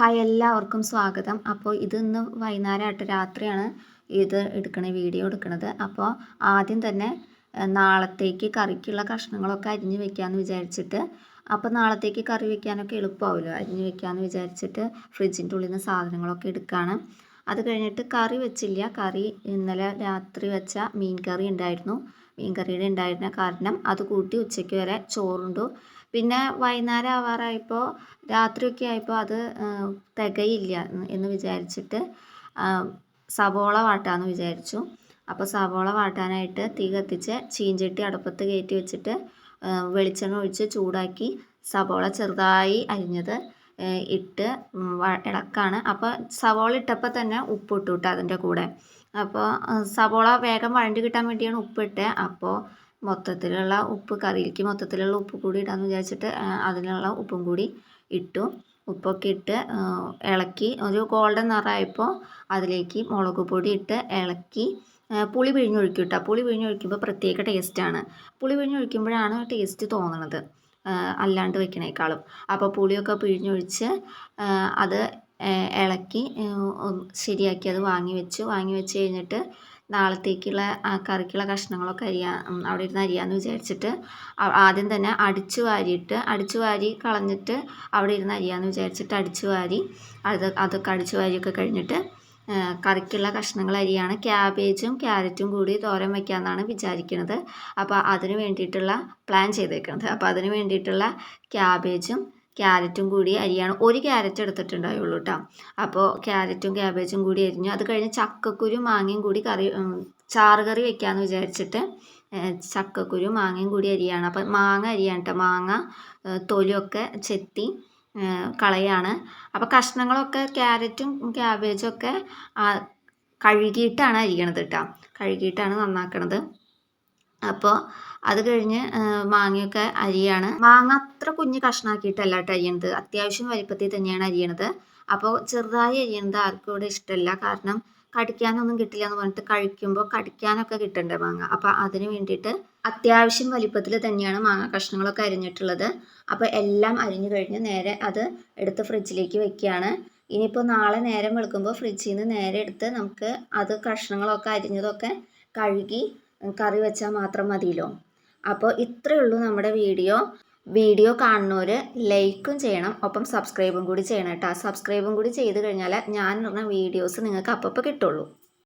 Hi എല്ലാവർക്കും സ്വാഗതം. അപ്പോൾ ഇതിന്ന് വൈകുന്നേരമായിട്ട് രാത്രിയാണ് ഇത് എടുക്കണ വീഡിയോ എടുക്കണത്. അപ്പോൾ ആദ്യം തന്നെ നാളത്തേക്ക് കറിക്കുള്ള കഷ്ണങ്ങളൊക്കെ അരിഞ്ഞ് വെക്കാമെന്ന് വിചാരിച്ചിട്ട് അപ്പോൾ നാളത്തേക്ക് കറി വെക്കാനൊക്കെ എളുപ്പമാവുമല്ലോ അരിഞ്ഞ് വെക്കാമെന്ന് വിചാരിച്ചിട്ട് ഫ്രിഡ്ജിന്റെ ഉള്ളിൽ നിന്ന് സാധനങ്ങളൊക്കെ എടുക്കുകയാണ് അത് കഴിഞ്ഞിട്ട് കറി വെച്ചില്ല. കറി ഇന്നലെ രാത്രി വെച്ച മീൻ കറി ഉണ്ടായിരുന്നു. മീൻ കറിയുടെ ഉണ്ടായിരുന്ന കാരണം അത് കൂട്ടി ഉച്ചയ്ക്ക് വരെ ചോറുണ്ടു. പിന്നെ വൈകുന്നേരം ആവാറായപ്പോൾ രാത്രിയൊക്കെ ആയപ്പോൾ അത് തികയില്ല എന്ന് വിചാരിച്ചിട്ട് സവോള വാട്ടാമെന്ന് വിചാരിച്ചു. അപ്പോൾ സവോള വാട്ടാനായിട്ട് തീ കത്തിച്ച് ചീഞ്ചട്ടി അടുപ്പത്ത് കയറ്റി വെച്ചിട്ട് വെളിച്ചെണ്ണ ഒഴിച്ച് ചൂടാക്കി സവോള ചെറുതായി അരിഞ്ഞത് ഇട്ട് ഇളക്കാണ്. അപ്പോൾ സവോള ഇട്ടപ്പോൾ തന്നെ ഉപ്പിട്ടു കേട്ടോ അതിന്റെ കൂടെ. അപ്പോൾ സവോള വേഗം വഴണ്ടി കിട്ടാൻ വേണ്ടിയാണ് ഉപ്പിട്ടത് അപ്പോൾ മൊത്തത്തിലുള്ള ഉപ്പ് കറിയിലേക്ക് മൊത്തത്തിലുള്ള ഉപ്പ് കൂടി ഇടാമെന്ന് വിചാരിച്ചിട്ട് അതിനുള്ള ഉപ്പും കൂടി ഇട്ടു. ഉപ്പൊക്കെ ഇട്ട് ഇളക്കി. ഒരു ഗോൾഡൻ നിറമായപ്പോൾ അതിലേക്ക് മുളക് പൊടി ഇട്ട് ഇളക്കി പുളി പിഴിഞ്ഞൊഴിക്കും കേട്ടോ പുളി പിഴിഞ്ഞൊഴിക്കുമ്പോൾ പ്രത്യേക ടേസ്റ്റാണ് പുളി പിഴിഞ്ഞൊഴിക്കുമ്പോഴാണ് ടേസ്റ്റ് തോന്നണത് അല്ലാണ്ട് വെക്കണേക്കാളും. അപ്പോൾ പുളിയൊക്കെ പിഴിഞ്ഞൊഴിച്ച് അത് ഇളക്കി ശരിയാക്കി അത് വാങ്ങി വെച്ചു. വാങ്ങി വെച്ച് കഴിഞ്ഞിട്ട് നാളത്തേക്കുള്ള ആ കറിക്കുള്ള കഷ്ണങ്ങളൊക്കെ അരിയാ അവിടെ ഇരുന്ന് അരിയാന്ന് വിചാരിച്ചിട്ട് ആദ്യം തന്നെ അടിച്ചു വാരിയിട്ട് അടിച്ചു വാരി കളഞ്ഞിട്ട് അവിടെ ഇരുന്ന് അരിയാന്ന് വിചാരിച്ചിട്ട് അടിച്ചു വാരി അത് അതൊക്കെ അടിച്ചു വാരിയൊക്കെ കഴിഞ്ഞിട്ട് കറിക്കുള്ള കഷ്ണങ്ങൾ അരിയാണ്. ക്യാബേജും ക്യാരറ്റും കൂടി തോരൻ വയ്ക്കാമെന്നാണ് വിചാരിക്കുന്നത് അപ്പോൾ അതിന് വേണ്ടിയിട്ടുള്ള പ്ലാൻ ചെയ്തേക്കുന്നത് അപ്പോൾ അതിന് വേണ്ടിയിട്ടുള്ള ക്യാബേജും ക്യാരറ്റും കൂടി അരിയാണ്. ഒരു ക്യാരറ്റ് എടുത്തിട്ടുണ്ടായുള്ളൂ കേട്ടോ അപ്പോൾ ക്യാരറ്റും ക്യാബേജും കൂടി അരിഞ്ഞു. അത് കഴിഞ്ഞ് ചക്കക്കുരു മാങ്ങയും കൂടി കറി ചാറ് കറി വെക്കാമെന്ന് വിചാരിച്ചിട്ട് ചക്കക്കുരു മാങ്ങയും കൂടി അരിയാണ്. അപ്പം മാങ്ങ അരിയാണ് കേട്ടോ മാങ്ങ തൊലിയൊക്കെ ചെത്തി കളയാണ്. അപ്പോൾ കഷ്ണങ്ങളൊക്കെ ക്യാരറ്റും ക്യാബേജും ഒക്കെ കഴുകിയിട്ടാണ് അരിയണത് കേട്ടോ കഴുകിയിട്ടാണ് നന്നാക്കണത്. അപ്പോൾ അത് കഴിഞ്ഞ് മാങ്ങയൊക്കെ അരിയാണ്. മാങ്ങ അത്ര കുഞ്ഞ് കഷ്ണാക്കിയിട്ടല്ല കേട്ടോ അരിയണത്. അത്യാവശ്യം വലിപ്പത്തിൽ തന്നെയാണ് അരിയണത്. അപ്പോൾ ചെറുതായി അരിയണത് ആർക്കും ഇവിടെ ഇഷ്ടമല്ല കാരണം കടിക്കാനൊന്നും കിട്ടില്ല എന്ന് പറഞ്ഞിട്ട് കഴിക്കുമ്പോൾ കടിക്കാനൊക്കെ കിട്ടണ്ടേ മാങ്ങ. അപ്പോൾ അതിന് വേണ്ടിയിട്ട് അത്യാവശ്യം വലിപ്പത്തിൽ തന്നെയാണ് മാങ്ങ കഷ്ണങ്ങളൊക്കെ അരിഞ്ഞിട്ടുള്ളത്. അപ്പോൾ എല്ലാം അരിഞ്ഞു കഴിഞ്ഞ് നേരെ അത് എടുത്ത് ഫ്രിഡ്ജിലേക്ക് വെക്കുകയാണ്. ഇനിയിപ്പോൾ നാളെ നേരം വെളുക്കുമ്പോൾ ഫ്രിഡ്ജിൽ നിന്ന് നേരെ എടുത്ത് നമുക്ക് അത് കഷ്ണങ്ങളൊക്കെ അരിഞ്ഞതൊക്കെ കഴുകി കറി വെച്ചാൽ മാത്രം മതിയല്ലോ. അപ്പോൾ ഇത്രയേ ഉള്ളൂ നമ്മുടെ വീഡിയോ. വീഡിയോ കാണുന്നവർ ലൈക്കും ചെയ്യണം ഒപ്പം സബ്സ്ക്രൈബും കൂടി ചെയ്യണം കേട്ടോ. സബ്സ്ക്രൈബും കൂടി ചെയ്ത് കഴിഞ്ഞാൽ ഞാൻ പറഞ്ഞ വീഡിയോസ് നിങ്ങൾക്ക് അപ്പപ്പോൾ കിട്ടുള്ളൂ.